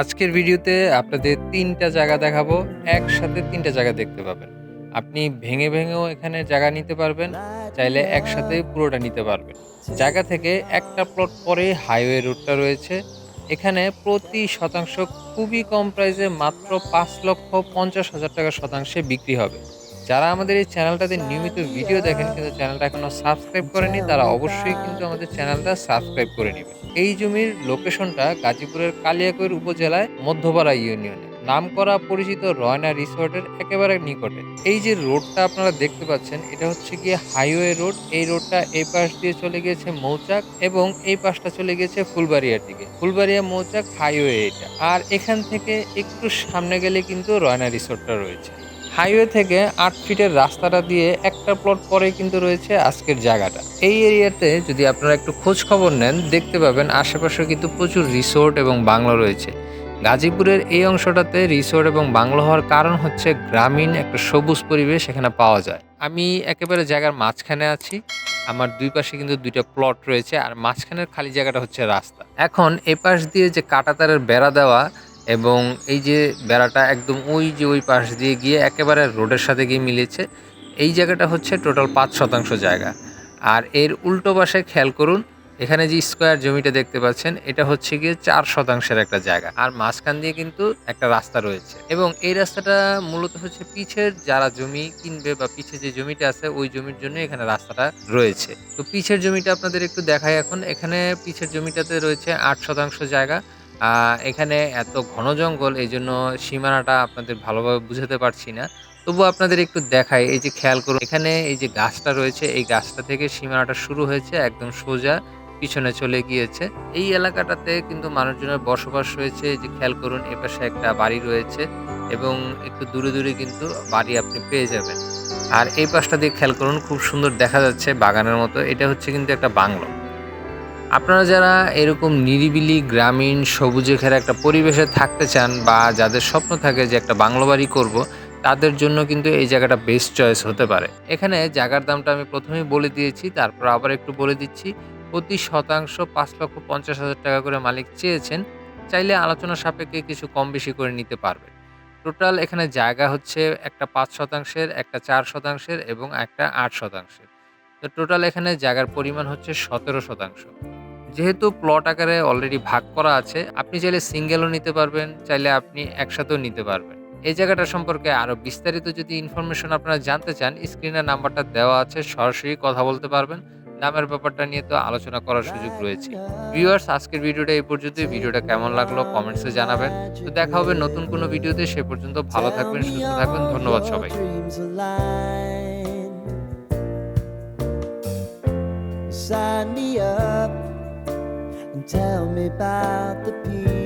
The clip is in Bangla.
আজকের ভিডিওতে আপনাদের তিনটা জায়গা দেখাবো, একসাথে তিনটা জায়গা দেখতে পাবেন। আপনি ভেঙে ভেঙেও এখানে জায়গা নিতে পারবেন, চাইলে একসাথে পুরোটা নিতে পারবেন। জায়গা থেকে একটা প্লট পরে হাইওয়ে রোডটা রয়েছে। এখানে প্রতি শতাংশ খুবই কম প্রাইসে মাত্র পাঁচ লক্ষ পঞ্চাশ হাজার টাকা শতাংশে বিক্রি হবে। যারা আমাদের এই চ্যানেলটাতে নিয়মিত ভিডিও দেখেন কিন্তু চ্যানেলটা এখনও সাবস্ক্রাইব করেনি তারা অবশ্যই কিন্তু আমাদের চ্যানেলটা সাবস্ক্রাইব করে নেবেন। এই জমির লোকেশনটা গাজীপুরের কালিয়াকৈর উপজেলায় মধ্যপাড়া ইউনিয়নে। নাম করা পরিচিত রয়না রিসোর্টের একেবারে নিকটে। এই যে রোডটা আপনারা দেখতে পাচ্ছেন, এটা হচ্ছে গিয়ে হাইওয়ে রোড। এই রোডটা এই পাশ দিয়ে চলে গিয়েছে মৌচাক এবং এই পাশটা চলে গিয়েছে ফুলবাড়িয়ার দিকে। ফুলবাড়িয়া মৌচাক হাইওয়ে এটা। আর এখান থেকে একটু সামনে গেলে কিন্তু রয়না রিসোর্টটা রয়েছে। হাইওয়ে থেকে আট ফিটের রাস্তাটা দিয়ে একটা প্লট পরে কিন্তু রয়েছে আজকের জায়গাটা। এই এরিয়াতে যদি আপনারা একটু খোঁজ খবর নেন, দেখতে পাবেন আশেপাশে কিন্তু প্রচুর রিসোর্ট এবং বাংলো রয়েছে। গাজীপুরের এই অংশটাতে রিসোর্ট এবং বাংলো হওয়ার কারণ হচ্ছে গ্রামীণ একটা সবুজ পরিবেশ এখানে পাওয়া যায়। আমি একেবারে জায়গার মাঝখানে আছি, আমার দুই পাশে কিন্তু দুইটা প্লট রয়েছে আর মাঝখানের খালি জায়গাটা হচ্ছে রাস্তা। এখন এ পাশ দিয়ে যে কাটাতারের বেড়া দেওয়া এবং এই যে বেড়াটা একদম ওই যে ওই পাশ দিয়ে গিয়ে একেবারে রোডের সাথে গিয়ে মিলেছে, এই জায়গাটা হচ্ছে টোটাল পাঁচ শতাংশ জায়গা। আর এর উল্টো পাশে খেয়াল করুন, এখানে যে স্কোয়ার জমিটা দেখতে পাচ্ছেন, এটা হচ্ছে গিয়ে চার শতাংশের একটা জায়গা। আর মাঝখান দিয়ে কিন্তু একটা রাস্তা রয়েছে। এবং এই রাস্তাটা মূলত হচ্ছে পিছের যারা জমি কিনবে বা পিছে যে জমিটা আছে, ওই জমির জন্য এখানে রাস্তাটা রয়েছে। তো পিছের জমিটা আপনাদের একটু দেখাই এখন। এখানে পিছের জমিটাতে রয়েছে আট শতাংশ জায়গা। এখানে এত ঘন জঙ্গল, এই জন্য সীমানাটা আপনাদের ভালোভাবে বুঝাতে পারছি না। তবু আপনাদের একটু দেখাই, এই যে খেয়াল করুন, এখানে এই যে গাছটা রয়েছে, এই গাছটা থেকে সীমানাটা শুরু হয়েছে, একদম সোজা পিছনে চলে গিয়েছে। এই এলাকাটাতে কিন্তু মানুষজনের বসবাস রয়েছে এই যে খেয়াল করুন এপাশে একটা বাড়ি রয়েছে এবং একটু দূরে দূরে কিন্তু বাড়ি আপনি পেয়ে যাবেন। আর এই পাশটা দিয়ে খেয়াল করুন, খুব সুন্দর দেখা যাচ্ছে বাগানের মতো, এটা হচ্ছে কিন্তু একটা বাংলো। আপনারা যারা এরকম নিরিবিলি, গ্রামীণ সবুজে ঘেরা একটা পরিবেশে থাকতে চান বা যাদের স্বপ্ন থাকে যে একটা বাংলো বাড়ি করব, তাদের জন্য কিন্তু এই জায়গাটা বেস্ট চয়েস হতে পারে। এখানে জায়গার দামটা আমি প্রথমেই বলে দিয়েছি, তারপর আবার একটু বলে দিচ্ছি। প্রতি শতাংশ পাঁচ লক্ষ পঞ্চাশ হাজার টাকা করে মালিক চেয়েছেন, চাইলে আলোচনা সাপেক্ষে কিছু কম বেশি করে নিতে পারবে। টোটাল এখানে জায়গা হচ্ছে একটা পাঁচ শতাংশের, একটা চার শতাংশের এবং একটা আট শতাংশের। তো টোটাল এখানে জায়গার পরিমাণ হচ্ছে সতেরো শতাংশ। যেহেতু প্লট আকারে অলরেডি ভাগ করা আছে, আপনি চাইলে সিঙ্গেলও নিতে পারবেন, চাইলে আপনি একসাথেও নিতে পারবেন। এই জায়গাটা সম্পর্কে আরও বিস্তারিত যদি ইনফরমেশন আপনারা জানতে চান স্ক্রিনে নাম্বারটা দেওয়া আছে, সরাসরি কথা বলতে পারবেন। দামের ব্যাপারটা নিয়ে তো আলোচনা করার সুযোগ রয়েছে। ভিউয়ার্স আজকের ভিডিওটা এই পর্যন্ত ভিডিওটা কেমন লাগল কমেন্টসে জানাবেন। তো দেখা হবে নতুন কোনো ভিডিওতে, সে পর্যন্ত ভালো থাকবেন, সুস্থ থাকবেন। ধন্যবাদ সবাই Sign me up. And tell me about the peace.